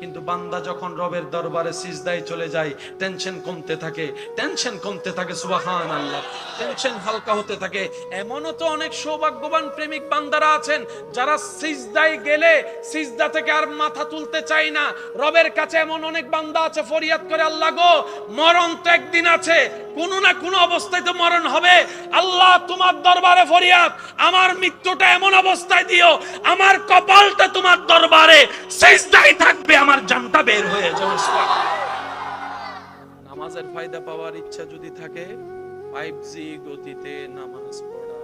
কিন্তু বান্দা যখন রবের দরবারে সিজদায় চলে যায় টেনশন কমতে থাকে টেনশন কমতে থাকে সুবাহান আল্লাহ টেনশন হালকা হতে থাকে। এমনও তো অনেক সৌভাগ্যবান প্রেমিক বান্দারা আছেন, যারা সিজদায় গেলে সিজদা থেকে আর মাথা তুলতে চায় না। রবের কাছে এমন অনেক বান্দা আছে, ফরিয়াদ করে, আল্লাহ গো, মরণ তো একদিন আছে, কোনো না কোনো অবস্থায় তো মরণ হবে। আল্লাহ, তোমার দরবারে ফরিয়াদ, আমার মৃত্যুটা এমন অবস্থায় দিও, আমার কপালটা তোমার দরবারে সিজদায় থাকবে আমার জানটা বের হয়ে যাবে নামাজের ফায়দা পাওয়ার ইচ্ছা যদি থাকে 5G গতিতে নামাজ পড়া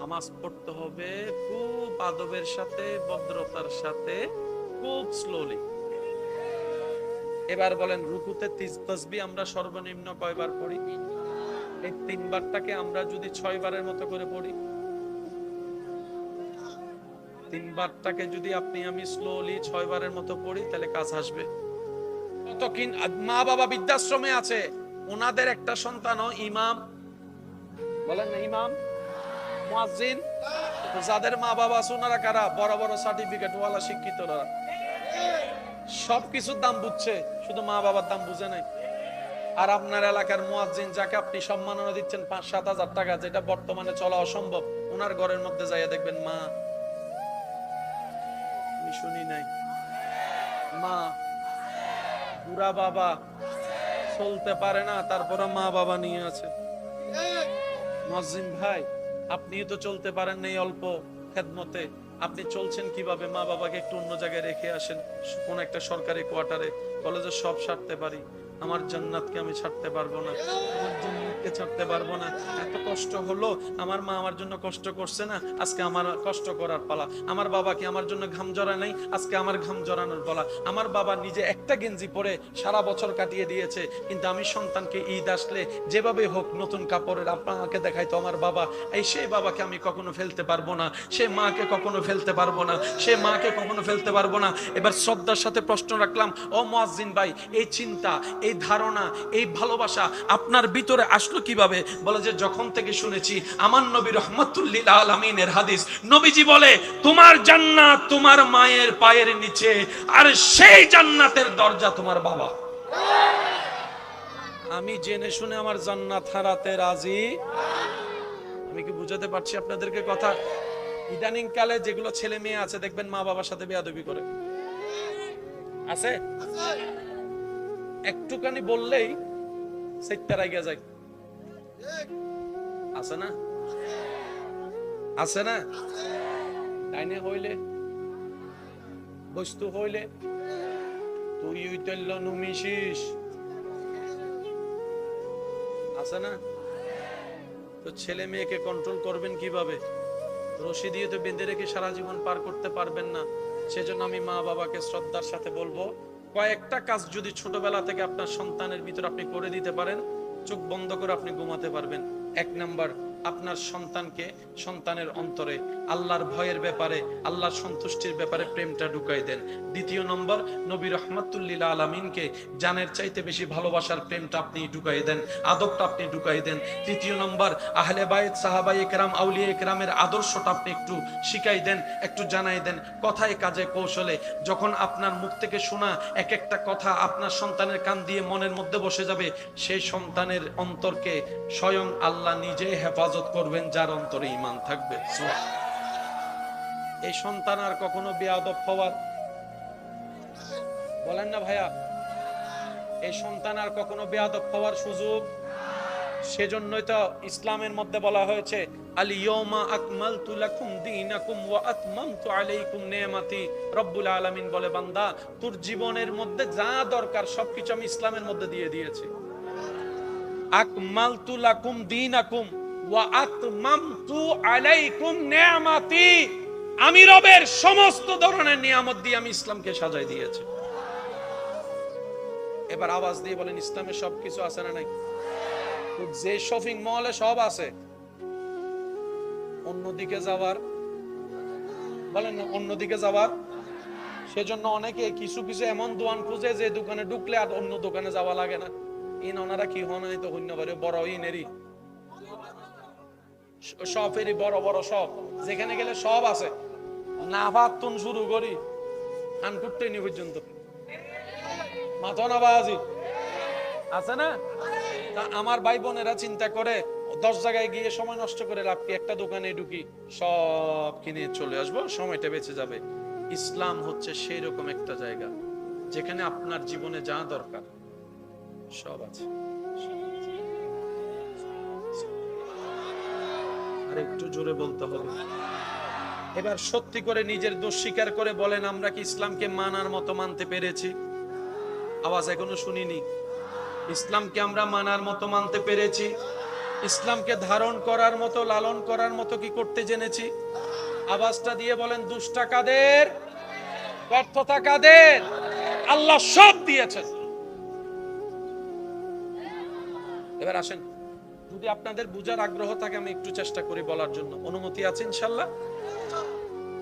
নামাজ পড়তে হবে খুব আদবের সাথে, ভদ্রতার সাথে, খুব স্লোলি এবার বলেন, রুকুতে তিস- তসবি আমরা সর্বনিম্ন কয়বার পড়ি? এই তিনবারটাকে আমরা যদি ছয় বারের মতো করে পড়ি। তিনবারটাকে যদি আপনি আমি স্লোলি ছয় বারের মতো পড়ি, তাহলে কাজ আসবে। কত কিন মা বাবা বৃদ্ধাশ্রমে আছে, ওনাদের একটা সন্তানও ইমাম। বলেন না ইমাম? যাদের মা বাবা ওনারা কারা? বড় বড় সার্টিফিকেট ওয়ালা শিক্ষিতরা সব কিছুর দাম বুঝছে, শুধু মা বাবার দাম বুঝে নাই। আর আপনার এলাকার মুয়াজ্জিন, যাকে আপনি সম্মাননা দিচ্ছেন পাঁচ সাত হাজার টাকা, যেটা বর্তমানে চলা অসম্ভব, ওনার ঘরের মধ্যে যাইয়া দেখবেন মা আমি শুনি নাই। মা, বুড়া বাবা চলতে পারে না তারপরে মা বাবা নিয়ে আছে। মজিম ভাই, আপনিও তো চলতে পারেন নাই অল্প খেদমতে। আপনি চলছেন কীভাবে? মা বাবাকে একটু অন্য জায়গায় রেখে আসেন, কোন একটা সরকারি কোয়ার্টারে। কলেজে সব ছাড়তে পারি, আমার জান্নাতকে আমি ছাড়তে পারব না। আমার জান্নাতকে ছাড়তে পারব না। এত কষ্ট হলো। আমার মা আমার জন্য কষ্ট করছে না। আজকে আমার কষ্ট করার পালা। আমার বাবা কি আমার জন্য ঘাম জড়া নাই? আজকে আমার ঘাম জড়ানোর পালা। আমার বাবা নিজে একটা গেঞ্জি পরে সারা বছর কাটিয়ে দিয়েছে। কিন্তু আমি সন্তানকে ঈদ আসলে যেভাবে হোক নতুন কাপড়ের আপনাকে দেখাইতো আমার বাবা। এই সেই বাবাকে আমি কখনো ফেলতে পারব না। সে মাকে কখনো ফেলতে পারব না। সে মাকে কখনো ফেলতে পারব না। এবার শ্রদ্ধার সাথে প্রশ্ন রাখলাম, ও মুয়াজ্জিন ভাই, এই চিন্তা, এই ধারণা, এই ভালোবাসা আপনার ভিতরে আসলো কীভাবে? বলে যে, যখন থেকে শুনেছি আমার নবী রহমতুল্লিল আলমিনের হাদিস, নবীজি বলে, তোমার জান্নাত তোমার মায়ের পায়ের নিচে, আর সেই জান্নাতের দরজা তোমার বাবা। আমি জেনে শুনে আমার জান্নাত হারাতে রাজি? আমি কি বুঝাতে পারছি আপনাদেরকে কথা? ইদানিং কালে যেগুলো ছেলে মেয়ে আছে, দেখবেন মা বাবার সাথে বেয়াদবি করে। আছে? একটুখানি বললেই সেটটা রাইগা যায়। আছে না আছে না ডাইনে হইলে, বস্তু হইলে, তুই আছে না তো ছেলে মেয়েকে কন্ট্রোল করবেন কীভাবে? রশি দিয়ে তো বেঁধে রেখে সারা জীবন পার করতে পারবেন না। সেজন্য আমি মা বাবাকে শ্রদ্ধার সাথে বলব, কয়েকটা কাজ যদি ছোটবেলা থেকে আপনার সন্তানের ভিতর আপনি করে দিতে পারেন চোখ বন্ধ করে আপনি ঘুমাতে পারবেন। এক নাম্বার আপনার সন্তানকে সন্তানের অন্তরে আল্লাহর ভয়ের ব্যাপারে, আল্লাহর সন্তুষ্টির ব্যাপারে প্রেমটা ঢুকাই দেন। দ্বিতীয় নম্বর, নবী রহমাতুল্লিল আলমিনকে জানের চাইতে বেশি ভালোবাসার প্রেমটা আপনি ঢুকাই দেন, আদবটা আপনি ঢুকাই দেন। তৃতীয় নম্বর, আহলে বায়েত সাহাবাই একরাম, আউলিয়া একরামের আদর্শটা আপনি একটু শিখাই দেন, একটু জানাই দেন। কথায় কাজে কৌশলে যখন আপনার মুখ থেকে শোনা এক একটা কথা আপনার সন্তানের কান দিয়ে মনের মধ্যে বসে যাবে, সেই সন্তানের অন্তরকে স্বয়ং আল্লাহ নিজে হেফাজত করবেন, যার অন্তরে ইমান থাকবে। এই সন্তান আর কখনো বেয়াদব হওয়ার বলেন না ভাইয়া। এই সন্তান আর কখনো বেয়াদব হওয়ার সুযোগ সেজন্যই তো ইসলামের মধ্যে বলা হয়েছে সবকিছু আমি ইসলামের মধ্যে দিয়ে দিয়েছি। আকমালতু লাকুম দীনাকুম। আমি রবের সমস্ত ধরনের নিয়ামত দিয়ে আমি ইসলামকে সাজাই দিয়েছি। এবার আওয়াজ দিয়ে বলেন ইসলামের সবকিছু আছে না নাই? যে শপিং মলে সব আছে। অন্যদিকে যাওয়ার, বলেন অন্যদিকে যাওয়ার, সেজন্য অনেকে কিছু কিছু এমন দোকান খুঁজে যে দোকানে ঢুকলে আর অন্য দোকানে যাওয়া লাগে না। ইন ওনারা কি হন তো হইন্য পারে, বড় ইনেরই। সবেরই বড় বড় সব। যেখানে গেলে সব আছে। না ভাতুন শুরু করি। হান করতে নি পর্যন্ত। বাজি। আছে না? তা আমার ভাই বোনেরা চিন্তা করে, দশ জায়গায় গিয়ে সময় নষ্ট করে লাভ কি? একটা দোকানে ঢুকি, সব কিনে চলে আসব, সময়টা বেঁচে যাবে। ইসলাম হচ্ছে সেই রকম একটা জায়গা, যেখানে আপনার জীবনে যা দরকার, সব আছে। আর একটু জোরে বলতে হবে। এবার সত্যি করে নিজের দোষ স্বীকার করে বলেন, আমরা কি ইসলামকে মানার মতো মানতে পেরেছি? আওয়াজ এখনও শুনিনি। ইসলামকে আমরা মানার মতো মানতে পেরেছি? ইসলামকে ধারণ করার মতো, লালন করার মতো কি করতে জেনেছি? আওয়াজটা দিয়ে বলেন, দুষ্টা কাদের? ব্যর্থতা কাদের? আল্লাহ সব দিয়েছেন। এবার আসেন। যদি আপনাদের বুঝার আগ্রহ থাকে, আমি একটু চেষ্টা করি বলার জন্য। অনুমতি আছে, ইনশাল্লাহ?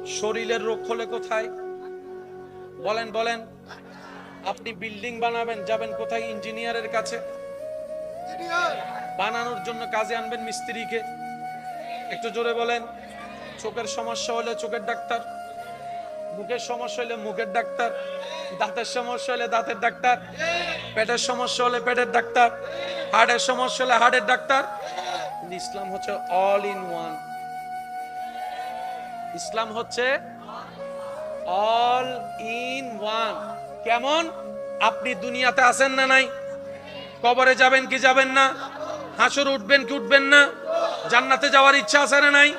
শরীরের রোগ হলে কোথায়? বলেন বলেন। আপনি বিল্ডিং বানাবেন, যাবেন কোথায়? ইঞ্জিনিয়ারের কাছে। বানানোর জন্য কাজে আনবেন মিস্ত্রিকে। একটু জোরে বলেন। চোখের সমস্যা হলে চোখের ডাক্তার। মুখের সমস্যা হলে মুখের ডাক্তার, দাঁতের সমস্যা হলে দাঁতের ডাক্তার, পেটের সমস্যা হলে পেটের ডাক্তার হার্টের সমস্যা হলে হার্টের ডাক্তার। ইসলাম হচ্ছে অল ইন ওয়ান ইসলাম হচ্ছে অল ইন ওয়ান কেমন? আপনি দুনিয়াতে আছেন না নাই? কবরে যাবেন কি যাবেন না? হাসর উঠবেন কি উঠবেন না? জান্নাতে যাওয়ার ইচ্ছা আছে না নাই?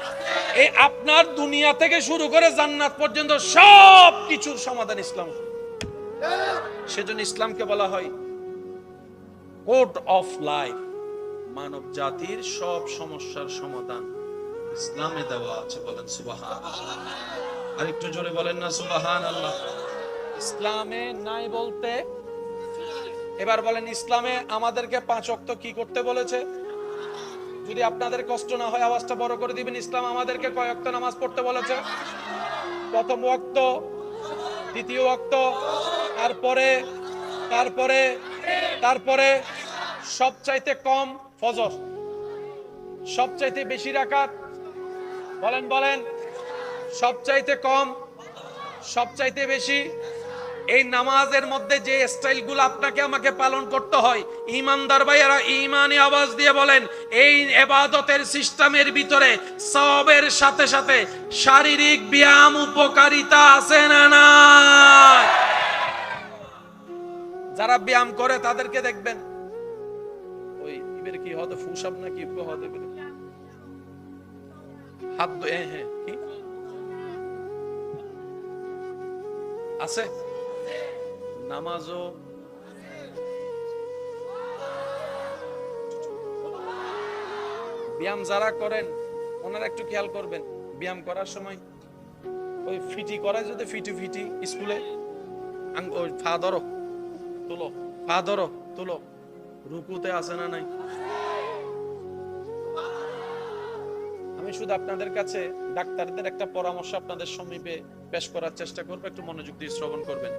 এই আপনার দুনিয়া থেকে শুরু করে জান্নাত পর্যন্ত সব কিছুর সমাধান ইসলাম। সেজন্য ইসলামকে বলা হয় কোড অফ লাইফ, মানব জাতির সব সমস্যার সমাধান। ইসলামে দেওয়া আছে বলেন সুবাহান আর একটু জোরে বলেন না সুবাহান আল্লাহ ইসলামে নাই বলতে, এবার বলেন, ইসলামে আমাদেরকে পাঁচ অক্ত কি করতে বলেছে? যদি আপনাদের কষ্ট না হয়, আওয়াজটা বড় করে দিবেন। ইসলাম আমাদেরকে কয়েকটা নামাজ পড়তে বলেছে। প্রথম ওয়াক্ত, দ্বিতীয় ওয়াক্ত, তারপরে তারপরে তারপরে সবচাইতে কম ফজর, সবচাইতে বেশি রাকাত, বলেন বলেন, সবচাইতে কম, সবচাইতে বেশি এই নামাজের মধ্যে যে স্টাইলগুলো আপনাকে আমাকে পালন করতে হয়, ইমানদার ভাইয়েরা ইমানি আওয়াজ দিয়ে বলেন, এই এবাদতের সিস্টেমের ভিতরে সবের সাথে সাথে শারীরিক ব্যায়াম উপকারিতা আছে না না যারা ব্যায়াম করে তাদেরকে দেখবেন। ওই ইবের কি হতে ফুসাব নাকি হতে পারে হাত হ্যাঁ হ্যাঁ কি? আছে? নামাজও। ব্যায়াম যারা করেন, ওনারা একটু খেয়াল করবেন, ব্যায়াম করার সময় ওই ফিটি করায় যদি ফিটি ফিটি, স্কুলে ওই ফা ধরো, তুলো, ফা ধরো, তুলো, রুকুতে আছে না নাই? আমি শুধু আপনাদের কাছে ডাক্তারদের একটা পরামর্শ আপনাদের সমীপে পেশ করার চেষ্টা করব, একটু মনোযোগ দিয়ে শ্রবণ করবেন।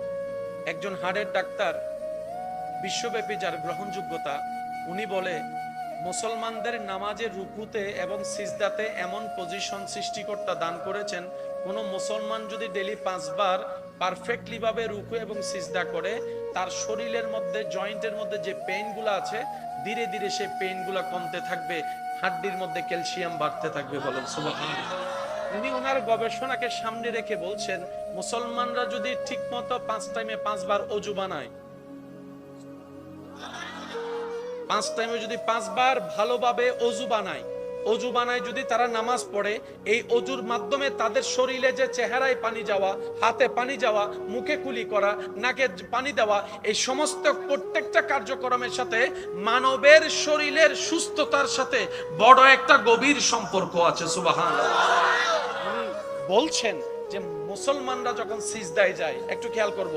একজন হাড়ের ডাক্তার, বিশ্বব্যাপী যার গ্রহণযোগ্যতা, উনি বলে, মুসলমানদের নামাজের রুকুতে এবং সিজদাতে এমন পজিশন সৃষ্টিকর্তা দান করেছেন, কোন মুসলমান যদি ডেলি পাঁচবার পারফেক্টলি ভাবে রুকু এবং সিজদা করে, তার শরীরের মধ্যে জয়েন্টের মধ্যে যে পেইনগুলো আছে, ধীরে ধীরে সেই পেইনগুলো কমতে থাকবে, হাড্ডির মধ্যে ক্যালসিয়াম বাড়তে থাকবে বলেন, সুবহানাল্লাহ। উনি ওনার গবেষণাকে সামনে রেখে বলছেন, মুসলমানরা যদি ঠিকমতো পাঁচ টাইমে পাঁচবার অজু বানায়, পাঁচ টাইমে যদি পাঁচবার ভালোভাবে অজু বানায় অজু বানায় যদি তারা নামাজ পড়ে, এই অজুর মাধ্যমে তাদের শরীরে যে চেহারায় পানি যাওয়া, হাতে পানি যাওয়া, মুখে কুলি করা, নাকে পানি দেওয়া, এই সমস্ত প্রত্যেকটা কার্যক্রমের সাথে মানবের শরীরের সুস্থতার সাথে বড় একটা গভীর সম্পর্ক আছে সুবাহান বলছেন যে মুসলমানরা যখন সিজদায় যায়, একটু খেয়াল করব।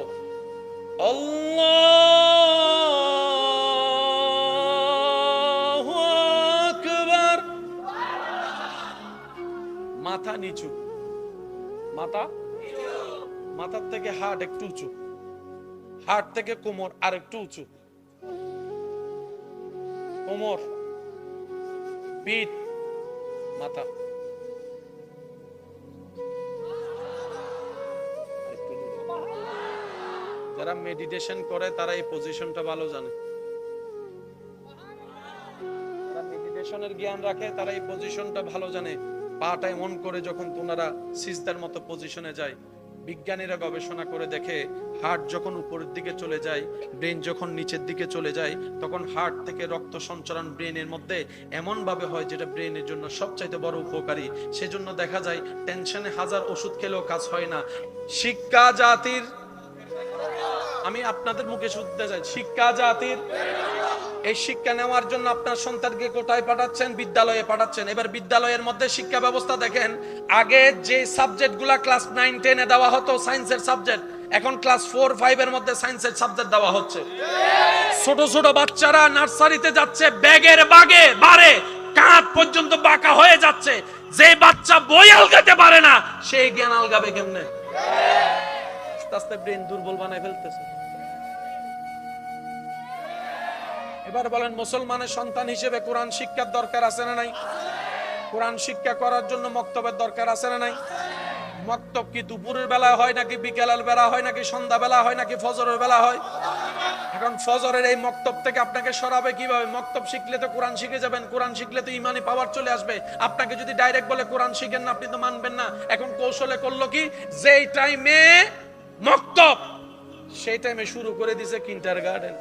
আকবার। মাথা নিচু। মাথা? মাথার থেকে হাট একটু উঁচু। হাট থেকে কোমর আর একটু উঁচু। কোমর, পিঠ, মাথা। যারা মেডিটেশন করে, তারা এই পজিশনটা ভালো জানে। যারা মেডিটেশনের জ্ঞান রাখে, তারা এই পজিশনটা ভালো জানে। পাটা এমন করে যখন তোনারা সিজদার মতো পজিশনে যায়, বিজ্ঞানীরা গবেষণা করে দেখে হার্ট যখন উপরের দিকে চলে যায় ব্রেন যখন নিচের দিকে চলে যায়, তখন হার্ট থেকে রক্ত সঞ্চালন ব্রেনের মধ্যে এমন ভাবে হয় যেটা ব্রেনের জন্য সবচাইতে বড় উপকারী। সেজন্য দেখা যায় টেনশনে হাজার ওষুধ খেলেও কাজ হয় না। শিক্ষা জাতির আমি আপনাদের মুখে শুনতে চাই। শিক্ষা জাতির এই শিক্ষা নেওয়ার জন্য আপনার সন্তানকে কোথায় পাঠাচ্ছেন? বিদ্যালয়ে পাঠাচ্ছেন। এবার বিদ্যালয়ের মধ্যে শিক্ষা ব্যবস্থা দেখেন, আগে যে সাবজেক্টগুলা ক্লাস নাইন, টেনে দেওয়া হতো, সায়েন্সের সাবজেক্ট, এখন ক্লাস ফোর, ফাইভ এর মধ্যে সায়েন্সের সাবজেক্ট দেওয়া হচ্ছে। ছোট ছোট বাচ্চারা নার্সারিতে যাচ্ছে, ব্যাগের বাগে, বারে, কাঁধ পর্যন্ত বাঁকা হয়ে যাচ্ছে। যে বাচ্চা বই আলগাতে পারে না সেই জ্ঞান আলগাবে কেমনে? আস্তে আস্তে ব্রেন দুর্বল বানায় ফেলতেছে। এবার বলেন, মুসলমানের সন্তান হিসেবে কোরআন শিক্ষার দরকার আছে না নাই? কোরআন শিক্ষা করার জন্য মক্তবের দরকার আছে না নাই? মক্তব কি দুপুরের বেলা হয় নাকি বিকেলের বেলা হয় নাকি সন্ধ্যা বেলা হয় নাকি ফজরের বেলা হয়? এখন ফজরের এই মক্তব থেকে আপনাকে সরাবে কীভাবে? মক্তব শিখলে তো কোরআন শিখে যাবেন, কোরআন শিখলে তো ইমানি পাওয়ার চলে আসবে। আপনাকে যদি ডাইরেক্ট বলে কোরআন শিখেন না, আপনি তো মানবেন না। এখন কৌশলে করল কি? যেই টাইমে মক্তব! সেই টাইমে শুরু করে দিছে কিন্টার গার্ডেন।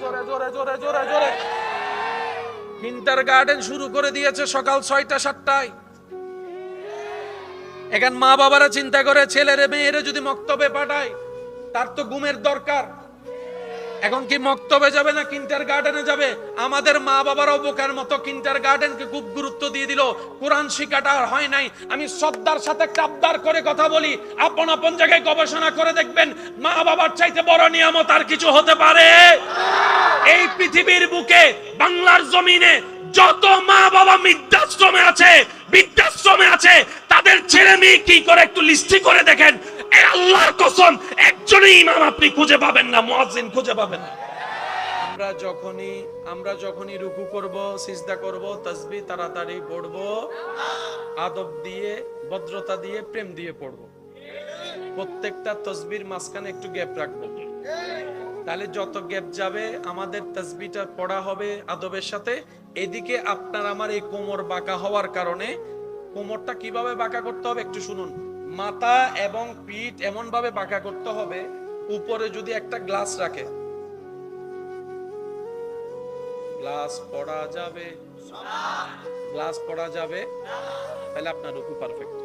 জোরে জোরে জোরে জোরে জোরে। কিন্টার গার্ডেন শুরু করে দিয়েছে সকাল ছয়টা, সাতটায়। এখন মা বাবারা চিন্তা করে, ছেলেরে, মেয়েরে যদি মক্তবে পাঠায়, তার তো ঘুমের দরকার। এখন কি মক্তবে যাবে না কিন্টার গার্ডেনে যাবে? আমাদের মা বাবারাও বোকার মতো কিন্টার গার্ডেনকে খুব গুরুত্ব দিয়ে দিল। কোরআন শিক্ষাটা হয় নাই। আমি শ্রদ্ধার সাথে কাবদার করে কথা বলি। আপন আপন জায়গায় গবেষণা করে দেখবেন, মা বাবার চাইতে বড় নিয়ামত আর কিছু হতে পারে। এই পৃথিবীর বুকে, বাংলার জমিনে যত মা বাবা বৃদ্ধাশ্রমে আছে বৃদ্ধাশ্রমে আছে, তাদের ছেলে মেয়ে কি করে একটু লিস্টি করে দেখেন? আল্লাহর কসম, একজনই ইমাম আপনি খুঁজে পাবেন না, মুয়াজ্জিন খুঁজে পাবেন না। আমরা যখনই আমরা যখনই রুকু করব, সিজদা করব, তাসবিহ তাড়াতাড়ি পড়ব, আদব দিয়ে, ভদ্রতা দিয়ে, প্রেম দিয়ে পড়ব। প্রত্যেকটা তসবির মাঝখানে একটু গ্যাপ রাখব। তাহলে যত গ্যাপ যাবে, আমাদের তাসবিটা পড়া হবে আদবের সাথে। এদিকে আপনার আমার এই কোমর বাঁকা হওয়ার কারণে, কোমরটা কীভাবে বাঁকা করতে হবে একটু শুনুন। মাথা এবং পিঠ এমন ভাবে বাঁকা করতে হবে, উপরে যদি একটা গ্লাস রাখে। গ্লাস পড়া যাবে। গ্লাস পড়া যাবে। তাহলে আপনার রুকু পারফেক্ট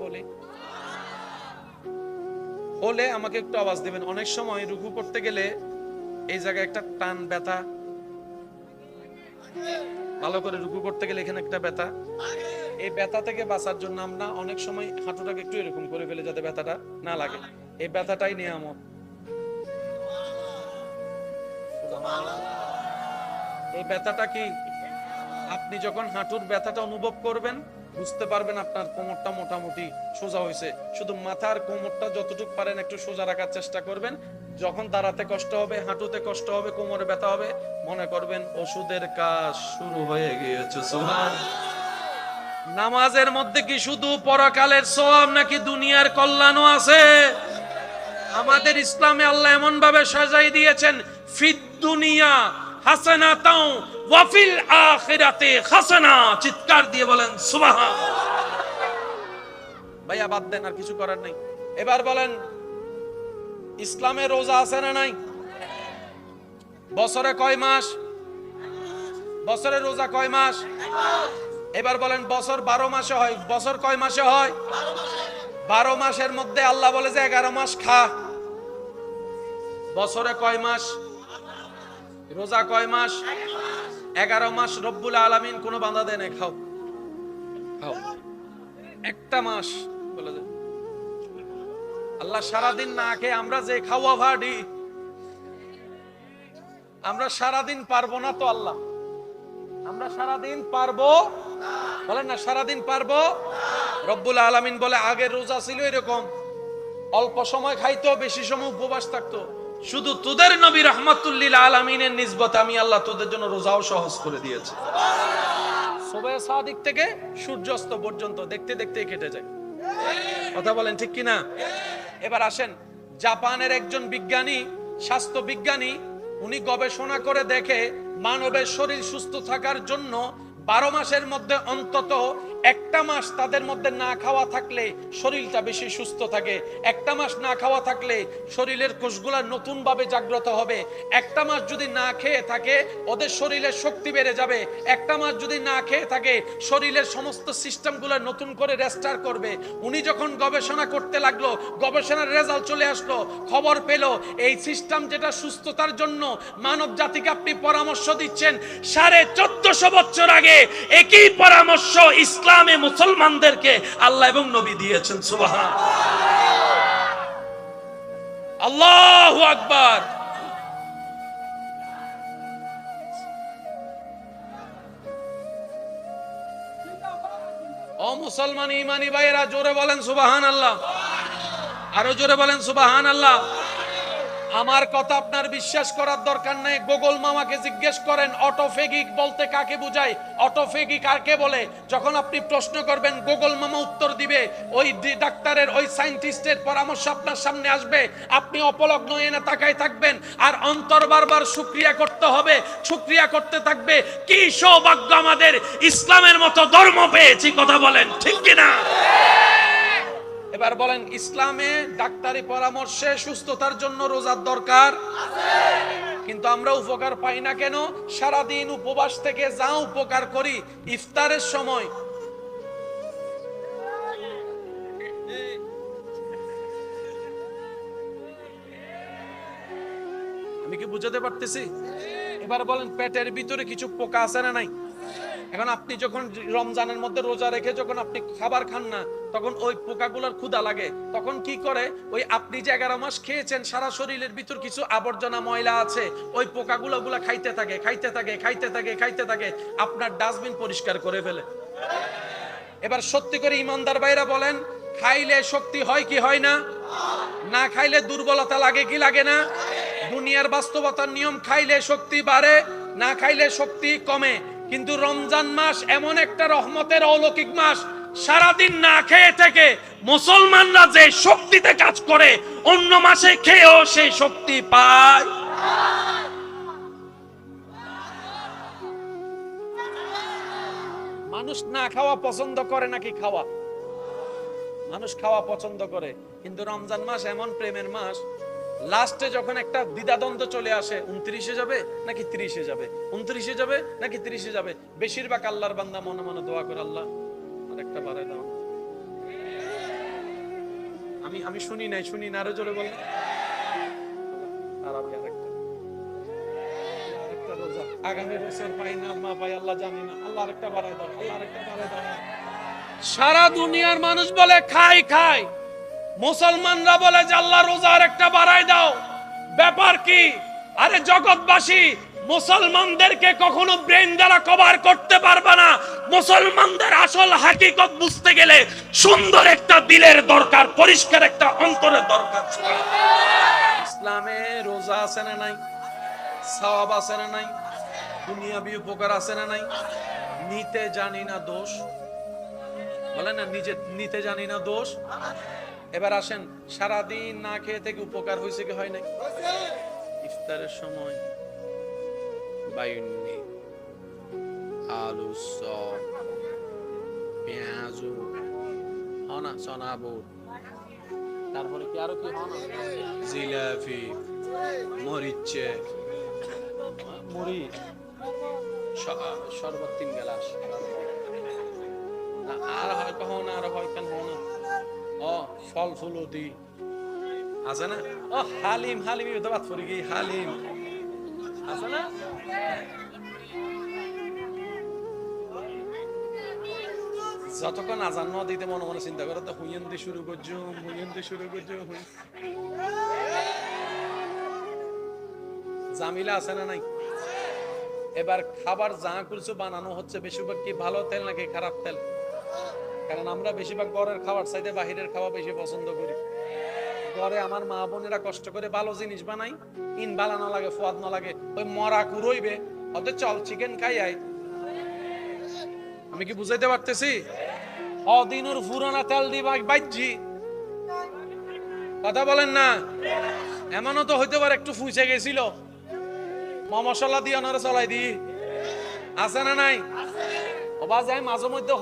বলি। হলে আমাকে একটু আওয়াজ দিবেন। অনেক সময় রুকু করতে গেলে এই জায়গায় একটা টান ব্যথা। ভালো করে রুকু করতে গেলে এখানে একটা ব্যথা। এই ব্যথা থেকে বাঁচার জন্য আমরা অনেক সময় হাঁটুটাকে একটু এরকম করে ফেলে যাতে ব্যথাটা না লাগে। এই ব্যথাটাই নিয়ামত। এই ব্যথাটা কি? আপনি যখন হাঁটুর ব্যথাটা অনুভব করবেন, বুঝতে পারবেন আপনার কোমরটা মোটামুটি সোজা হয়েছে। শুধু মাথার কোমরটা যতটুকু পারেন একটু সোজা রাখার চেষ্টা করবেন। যখন দাঁড়াতে কষ্ট হবে, হাঁটুতে কষ্ট হবে, কোমরে ব্যথা হবে, মনে করবেন ওষুধের কাজ শুরু হয়ে গিয়েছে, সুবহান। নামাজের মধ্যে কি শুধু পরকালের সওয়াব নাকি দুনিয়ার কল্যাণও আছে? আমাদের ইসলামে আল্লাহ এমন ভাবে সাজাই দিয়েছেন, ফিদ দুনিয়া হাসানা তাও ওয়াফিল আখিরাতে হাসানা, চিৎকার দিয়ে বলেন, সুবহান। ভাইয়া বাদ দেন, আর কিছু করার নেই। এবার বলেন ইসলামে রোজা আছে না নাই? বছরে কয় মাস? বছরে রোজা কয় মাস? এবার বলেন, বছর বারো মাসে হয়। বছর কয় মাসে হয়? বারো মাসের মধ্যে আল্লাহ বলে যে এগারো মাস খা। বছরে কয় মাস? রোজা কয় মাস? এগারো মাস রব্বুল আলামিন কোনো বাধা দেয় না খাও। খাও। একটা মাস, বলে দেয় আল্লাহ সারাদিন না খেয়ে আমরা যে খাওয়া ভাড়ি, আমরা সারাদিন পারব না তো আল্লাহ। আমরা সারাদিন পারব? বলেন না, সারাদিন পারব? রব্বুল আলামিন বলে আগের রোজা ছিল এরকম। অল্প সময় খাইতো, বেশি সময় উপবাস থাকতো। শুধু তোদের নবী রহমাতুল্লিল আলামিনের নিসবত আমি আল্লাহ তোদের জন্য রোজাও সহজ করে দিয়েছি। সবে থেকে সূর্যাস্ত পর্যন্ত দেখতে দেখতে কেটে যায়। কথা বলেন ঠিক কিনা? এবার আসেন, জাপানের একজন বিজ্ঞানী, স্বাস্থ্য বিজ্ঞানী, উনি গবেষণা করে দেখে মানবের শরীর সুস্থ থাকার জন্য বারো মাসের মধ্যে অন্তত একটা মাস তাদের মধ্যে না খাওয়া থাকলে শরীরটা বেশি সুস্থ থাকে। একটা মাস না খাওয়া থাকলে শরীরের কোষগুলা নতুন ভাবে জাগ্রত হবে। একটা মাস যদি না খেয়ে থাকে, ওদের শরীরের শক্তি বেড়ে যাবে। একটা মাস যদি না খেয়ে থাকে, শরীরের সমস্ত সিস্টেমগুলো নতুন করে রেস্টার করবে। উনি যখন গবেষণা করতে লাগল, গবেষণার রেজাল্ট চলে আসলো, খবর পেল, এই সিস্টেম যেটা সুস্থতার জন্য মানব জাতিকে আপনি পরামর্শ দিচ্ছেন, সাড়ে চোদ্দশো বছর আগে একই পরামর্শ ইসলামে মুসলমানদেরকে আল্লাহ এবং নবী দিয়েছেন, সুবাহান। আল্লাহ আকবার। মুসলমান ইমানি ভাইয়েরা, জোরে বলেন সুবাহান আল্লাহ আরও জোরে বলেন সুবাহান আল্লাহ আমার কথা আপনার বিশ্বাস করার দরকার নাই। গোগল মামাকে জিজ্ঞেস করেন, অটোফেগিক বলতে কাকে বোঝায়? অটোফেগিক কাকে বলে? যখন আপনি প্রশ্ন করবেন, গোগল মামা উত্তর দিবে। ওই ডাক্তারের, ওই সায়েন্টিস্টের পরামর্শ আপনার সামনে আসবে। আপনি অপলগ্ন এনে তাকাই থাকবেন। আর অন্তর বারবার শুক্রিয়া করতে হবে শুক্রিয়া করতে থাকবে। কি সৌভাগ্য আমাদের ইসলামের মতো ধর্ম পেয়েছি, কথা বলেন, ঠিক কিনা? এবার বলেন, ইসলামে ডাক্তারি পরামর্শে সুস্থতার জন্য রোজার দরকার? কিন্তু আমরা উপকার পাই না কেন? সারাদিন উপবাস থেকে যা উপকার করি, ইফতারের সময়। আমি কি বুঝাতে পারতেছি? এবার বলেন, পেটের ভিতরে কিছু পোকা আছে না নাই? এখন আপনি যখন রমজানের মধ্যে রোজা রেখে যখন আপনি খাবার খান না, তখন ওই পোকাগুলোর ক্ষুদা লাগে। তখন কি করে? ওই আপনি যে এগারো মাস খেয়েছেন, সারা শরীরের ভিতর কিছু আবর্জনা ময়লা আছে, ওই পোকাগুলো গুলা খাইতে থাকে খাইতে থাকে খাইতে থাকে খাইতে থাকে, আপনার ডাস্টবিন পরিষ্কার করে ফেলে। এবার সত্যি করে ইমানদার ভাইরা বলেন, খাইলে শক্তি হয় কি হয় না? না খাইলে দুর্বলতা লাগে কি লাগে না? দুনিয়ার বাস্তবতার নিয়ম, খাইলে শক্তি বাড়ে, না খাইলে শক্তি কমে। কিন্তু রমজান মাস এমন একটা রহমতের অলৌকিক মাস, সারাদিন না খেয়ে থেকে মুসলমানরা যে শক্তিতে কাজ করে, অন্য মাসে খেয়েও সেই শক্তি পায়। মানুষ না খাওয়া পছন্দ করে নাকি খাওয়া? মানুষ খাওয়া পছন্দ করে, কিন্তু রমজান মাস এমন প্রেমের মাস লাস্টে যখন একটা দ্বিধাদ্বন্দ্ব চলে আসে, উনত্রিশে যাবে নাকি ত্রিশে যাবে? উনত্রিশে যাবে নাকি ত্রিশে যাবে? বেশিরভাগ আল্লাহর বান্দা মনে মনে দোয়া করে, আল্লাহ আর একটা দাও। আমি আমি শুনি নাই, শুনি না, আরও জোরে বল আর আমি আরেকটা। আগামী বছর পাই না মা পাই, আল্লাহ জানি না। আল্লাহ আরেকটা দাও, আল্লাহ আরেকটা দাও। সারা দুনিয়ার মানুষ বলে, খাই খাই। মুসলমানরা বলে যে আল্লাহ রোজার একটা বাড়াই দাও। ব্যাপার কি? আরে জগৎবাসী, মুসলমানদেরকে কখনো ব্রেন দ্বারা কভার করতে পারবে না। মুসলমানদের আসল হাকিকত বুঝতে গেলে সুন্দর একটা দিলের দরকার, পরিষ্কার একটা অন্তরের দরকার। ইসলামে রোজা আছে না নাই? সওয়াব আছে না নাই? দুনিয়াবি উপকার আছে না নাই? নিতে জানি না দোষ। বলে না, নিজে নিতে জানি না দোষ? এবার আসেন সারাদিন না খেয়ে থেকে উপকার হয়েছে কি হয় নাই? ইফতারের সময় বাইন্নি আলু সব পেঁয়াজু হনা চনা তারপরে কি আরও কি হনা জিলাপি মরিচে মুড়ি শরবত তিন গেলাস। আর হয় কখন আর হয় কেন হো ও ফল ফুল দি আছে না? ও হালিম হালিম তো বাদ পড়ি গই হালিম। আছে না? যতক্ষণ আজান ন দিতে মনে মনে চিন্তা করো তো হুইয়েন দিয়ে শুরু করছ হুইয়েন দিয়ে শুরু করছ জামিলা আছে না নাই? এবার খাবার যা কিছু বানানো হচ্ছে বেশিরভাগ কি ভালো তেল নাকি খারাপ তেল? কারণ আমরা বেশিরভাগ ঘরের খাবার চাইতে বাহিরের খাওয়া বেশি পছন্দ করি। ঘরে আমার মা বোনেরা কষ্ট করে ভালো জিনিস বানাই ইন বালা না লাগে, ফোয়াদ না লাগে, ওই মরা কুরইবে অত চল চিকেন খাই আয়। আমি কি বুঝাইতে পারতেছি? অদিনুর ফুরানা তেল দিবা বাইজি কথা বলেন না। এমনও তো হইতে পারে একটু ফুঁসে গেছিল। মশলা দিয়ে ওনারা চলাই দি। আছে না নাই? ও যায় মাঝে মধ্যে